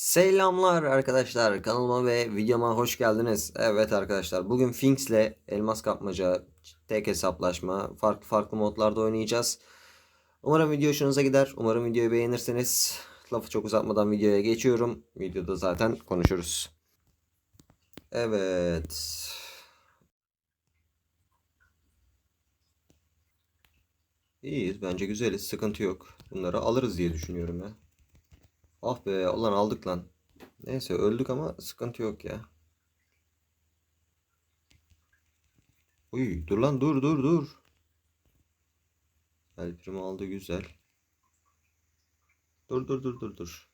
Selamlar arkadaşlar kanalıma ve videoma hoş geldiniz. Evet arkadaşlar bugün Finks ile elmas kapmaca, tek hesaplaşma, farklı farklı modlarda oynayacağız. Umarım video hoşunuza gider. Umarım videoyu beğenirsiniz. Lafı çok uzatmadan videoya geçiyorum. Videoda zaten konuşuruz. Evet. İyiyiz bence güzeliz sıkıntı yok. Bunları alırız diye düşünüyorum ya. Ah be ulan aldık lan. Neyse öldük ama sıkıntı yok ya. Uy dur lan dur dur dur. El primo aldı güzel. Dur dur dur dur dur.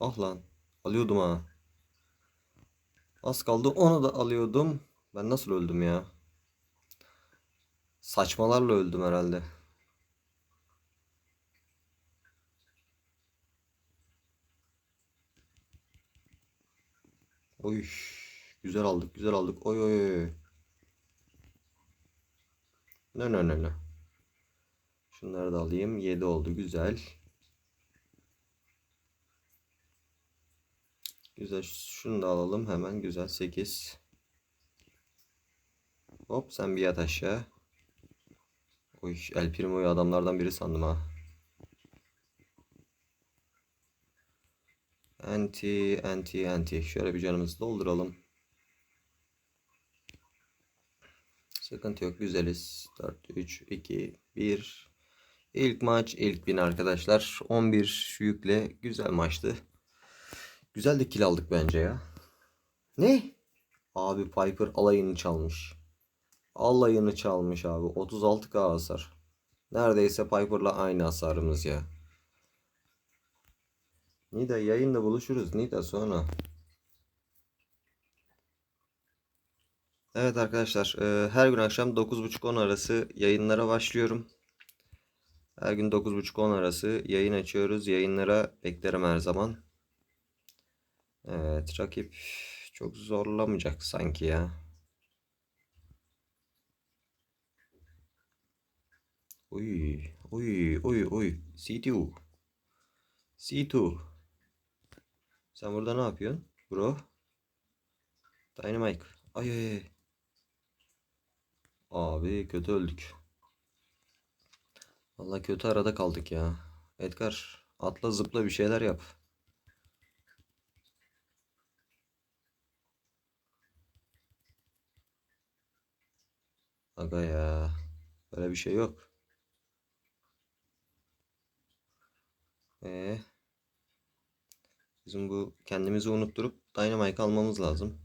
Ah lan alıyordum ha. Az kaldı onu da alıyordum. Ben nasıl öldüm ya? Saçmalarla öldüm herhalde. Oy. Güzel aldık, güzel aldık. Oy oy oy. Ne ne ne ne. Şunları da alayım. 7 oldu. Güzel. Güzel. Şunu da alalım hemen. Güzel. 8. Hop sen bir yat aşağı. Oy El Primo'yu adamlardan biri sandım ha. Anti, anti, anti. Şöyle bir canımızı dolduralım. Sıkıntı yok. Güzeliz. 4, 3, 2, 1. İlk maç, ilk bin arkadaşlar. 11 yükle güzel maçtı. Güzel de kill aldık bence ya. Ne? Abi Piper alayını çalmış. Alayını çalmış abi. 36k hasar. Neredeyse Piper'la aynı hasarımız ya. Nida yayında buluşuruz. Nida sonra. Evet arkadaşlar e, her gün akşam 9.30-10 arası yayınlara başlıyorum. Her gün 9.30-10 arası yayın açıyoruz. Yayınlara beklerim her zaman. Evet rakip çok zorlamayacak sanki ya. Uy, uy, uy, uy. C2. C2. Sen burada ne yapıyorsun? Bro. Dynamite. Ay ay ay. Abi kötü öldük. Vallahi kötü arada kaldık ya. Edgar atla zıpla bir şeyler yap. Aga ya. Böyle bir şey yok. Ee, bizim bu kendimizi unutturup Dynamite almamız lazım.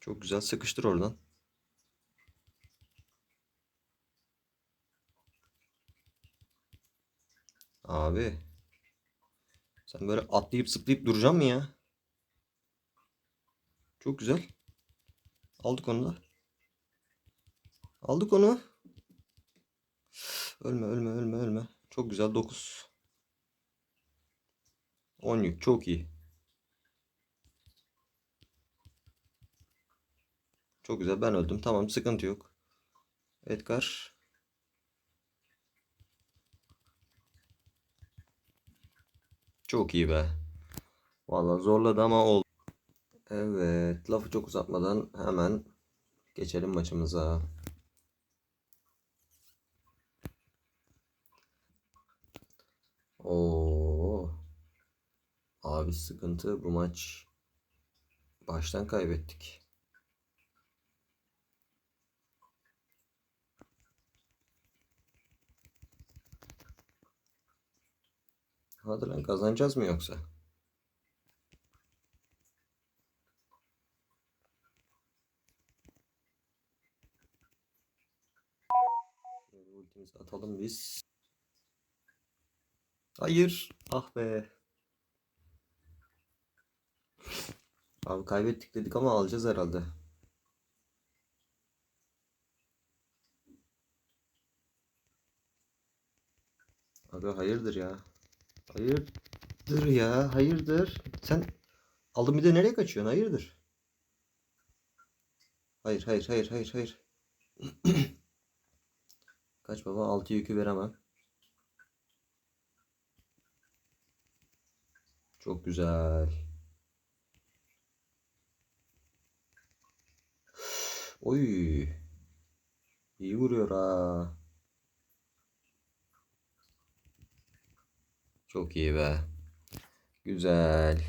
Çok güzel sıkıştır oradan. Abi. Sen böyle atlayıp zıplayıp duracaksın mı ya? Çok güzel. Aldık onu da. Aldık onu. Ölme ölme ölme ölme. Çok güzel 9. 10 yük çok iyi. Çok güzel ben öldüm. Tamam sıkıntı yok. Edgar. Çok iyi be. Vallahi zorladı ama oldu. Evet lafı çok uzatmadan hemen geçelim maçımıza. Oo. Abi sıkıntı bu maç baştan kaybettik. Hadi lan kazanacağız mı yoksa? Ultimizi atalım biz. Hayır. Ah be. Abi kaybettik dedik ama alacağız herhalde. Abi hayırdır ya. Hayırdır ya. Hayırdır. Sen aldın bir de nereye kaçıyorsun? Hayırdır. Hayır hayır hayır hayır hayır. Kaç baba? 6 yükü veremem. Çok güzel. Oy. İyi vuruyor ha. Çok iyi be. Güzel.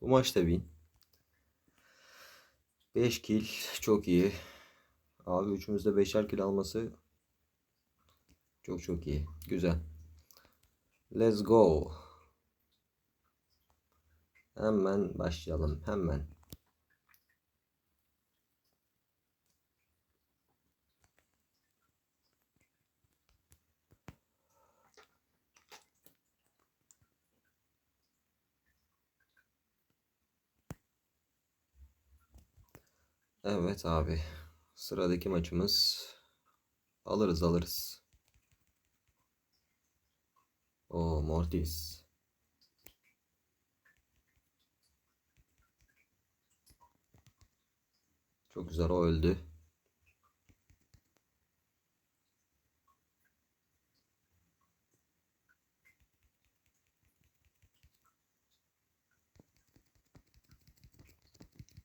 Bu maçta win. 5 kill çok iyi. Abi üçümüzde 5'er kill alması çok çok iyi. Güzel. Let's go. Hemen başlayalım. Hemen. Evet abi. Sıradaki maçımız alırız alırız. O Mortis. Çok güzel o öldü.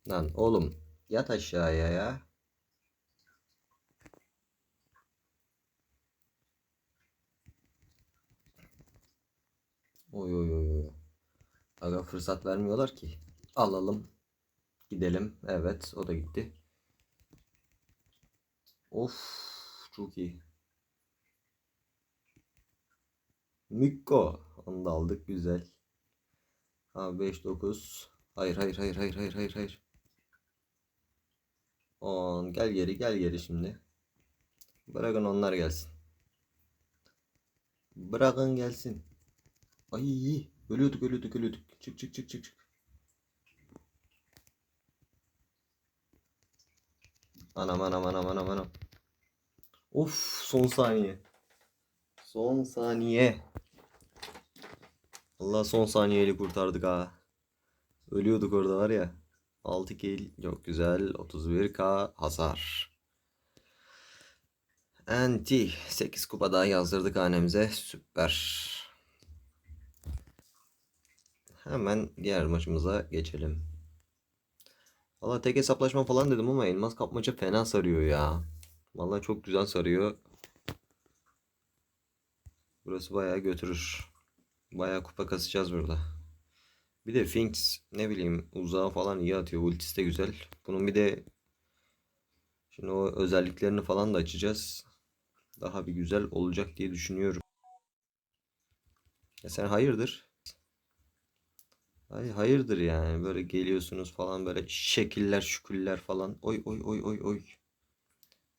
Lan oğlum yat aşağıya ya. Oy oy oy. Aga fırsat vermiyorlar ki. Alalım. Gidelim. Evet o da gitti. Of çok iyi. Mikko. Onu da aldık güzel. Ha 5 9. Hayır hayır hayır hayır hayır hayır hayır. 10 gel geri gel geri şimdi. Bırakın onlar gelsin. Bırakın gelsin. Ay ölüyorduk ölüyorduk ölüyorduk. Çık çık çık çık çık. Anam anam anam anam anam. Of son saniye. Son saniye. Allah son saniyeyle kurtardık ha. Ölüyorduk orada var ya. 6 kill çok güzel. 31k hasar. Anti 8 kupa daha yazdırdık hanemize. Süper. Hemen diğer maçımıza geçelim. Valla tek hesaplaşma falan dedim ama elmas kapmaca fena sarıyor ya. Valla çok güzel sarıyor. Burası bayağı götürür. Bayağı kupa kasacağız burada. Bir de Finks ne bileyim uzağa falan iyi atıyor. Ultisi de güzel. Bunun bir de şimdi o özelliklerini falan da açacağız. Daha bir güzel olacak diye düşünüyorum. Ya sen hayırdır? Ay hayırdır yani böyle geliyorsunuz falan böyle şekiller şüküller falan. Oy oy oy oy oy.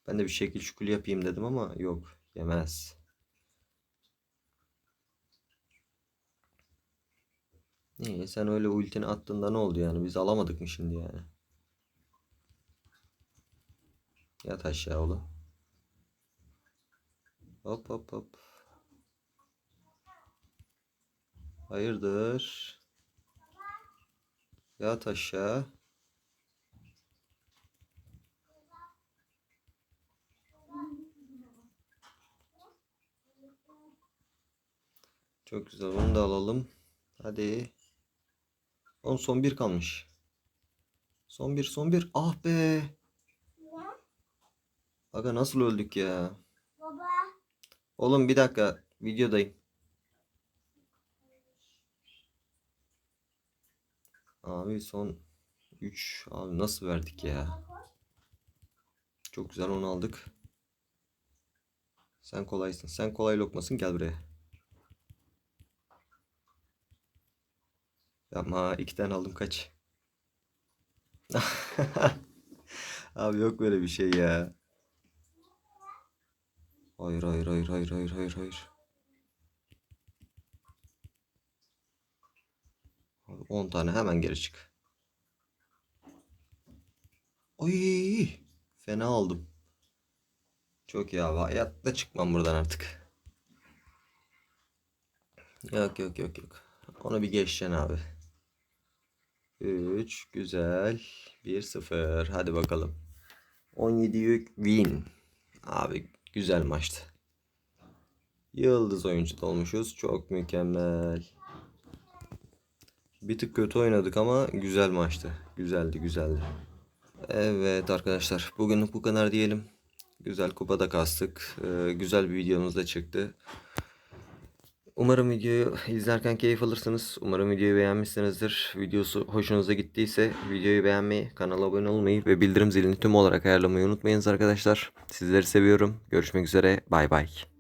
Ben de bir şekil şükül yapayım dedim ama yok yemez. Niye sen öyle ultini attığında ne oldu yani biz alamadık mı şimdi yani? Yat aşağı oğlum. Hop hop hop. Hayırdır? Yat aşağı. Çok güzel. Onu da alalım. Hadi. On son bir kalmış. Son bir, son bir. Ah be. Aga nasıl öldük ya? Baba. Oğlum bir dakika. Videodayım. Abi son 3. Abi nasıl verdik ya? Çok güzel onu aldık. Sen kolaysın. Sen kolay lokmasın gel buraya. Yapma iki tane aldım kaç. Abi yok böyle bir şey ya. Hayır hayır hayır hayır hayır hayır hayır. Abi 10 tane hemen geri çık. Oy! Fena oldum. Çok iyi abi. Hayatta çıkmam buradan artık. Yok yok yok yok. Onu bir geçeceksin abi. 3 güzel. 1-0. Hadi bakalım. 17 yük win. Abi güzel maçtı. Yıldız oyuncu olmuşuz. Çok mükemmel. Bir tık kötü oynadık ama güzel maçtı. Güzeldi güzeldi. Evet arkadaşlar bugünlük bu kadar diyelim. Güzel kupada kastık. Ee, güzel bir videomuz da çıktı. Umarım videoyu izlerken keyif alırsınız. Umarım videoyu beğenmişsinizdir. Videosu hoşunuza gittiyse videoyu beğenmeyi, kanala abone olmayı ve bildirim zilini tüm olarak ayarlamayı unutmayınız arkadaşlar. Sizleri seviyorum. Görüşmek üzere. Bay bay.